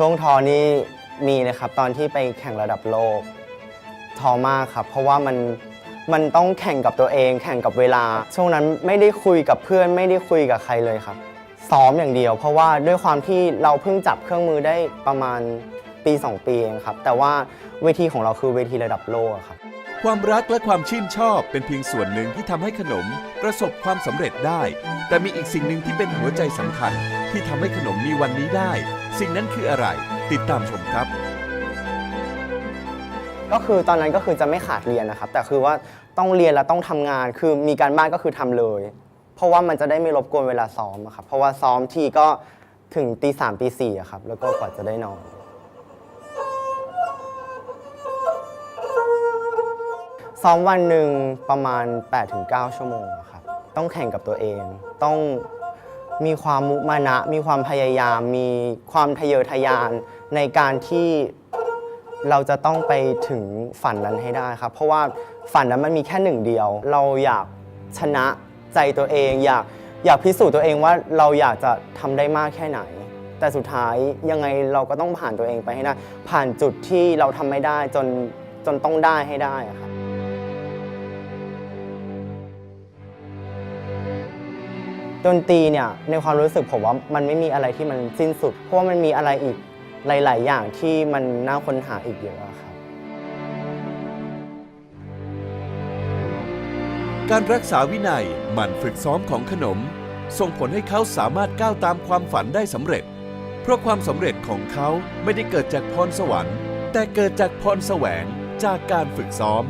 ช่วงท้อนี่มีเลยครับ ตอนที่ไปแข่งระดับโลกท้อมากครับ เพราะว่ามันมันต้องแข่งกับตัวเอง แข่งกับเวลา ช่วงนั้นไม่ได้คุยกับเพื่อนไม่ได้คุยกับใครเลยครับ ซ้อมอย่างเดียว เพราะว่าด้วยความที่เราเพิ่งจับเครื่องมือได้ประมาณปี 2 ปีเองครับ แต่ว่าเวทีของเราคือเวทีระดับโลกครับ ความรักและความชื่นชอบเป็นเพียงส่วนหนึ่งที่ทำให้ขนมประสบความสำเร็จได้ แต่มีอีกสิ่งหนึ่งที่เป็นหัวใจสำคัญ ที่ทำให้ขนมมีวันนี้ได้ สิ่งนั้นคืออะไร ติดตามชมครับ ก็คือตอนนั้นก็คือจะไม่ขาดเรียนนะครับ แต่คือว่าต้องเรียนแล้วต้องทำงาน คือมีการบ้านก็คือทำเลย เพราะว่ามันจะได้ไม่รบกวนเวลาซ้อมอะครับเพราะว่าซ้อมทีก็ถึงตีสามตีสี่อะครับแล้วก็กว่าจะได้นอน ซ้อมวันหนึ่งประมาณ 8-9 ชั่วโมงครับ ต้องแข่งกับตัวเอง ต้องมีความมุมานะ มีความพยายาม มีความทะเยอทะยานในการที่เราจะต้องไปถึงฝันนั้นให้ได้ครับ เพราะว่าฝันนั้นมันมีแค่หนึ่งเดียว เราอยากชนะใจตัวเอง อยากอยากพิสูจน์ตัวเองว่าเราอยากจะทำได้มากแค่ไหน แต่สุดท้ายยังไงเราก็ต้องผ่านตัวเองไปให้ได้ ผ่านจุดที่เราทำไม่ได้จนจนต้องได้ให้ได้ครับ ดนตรีเนี่ยในความรู้สึกผมว่ามันไม่มีอะไรที่มันสิ้นสุด เพราะว่ามันมีอะไรอีกหลาย ๆ อย่างที่มันน่าค้นหาอีกเยอะครับ การรักษาวินัยหมั่นฝึกซ้อมของขนม ส่งผลให้เขาสามารถก้าวตามความฝันได้สำเร็จ เพราะความสำเร็จของเขาไม่ได้เกิดจากพรสวรรค์ แต่เกิดจากพรแสวงจากการฝึกซ้อม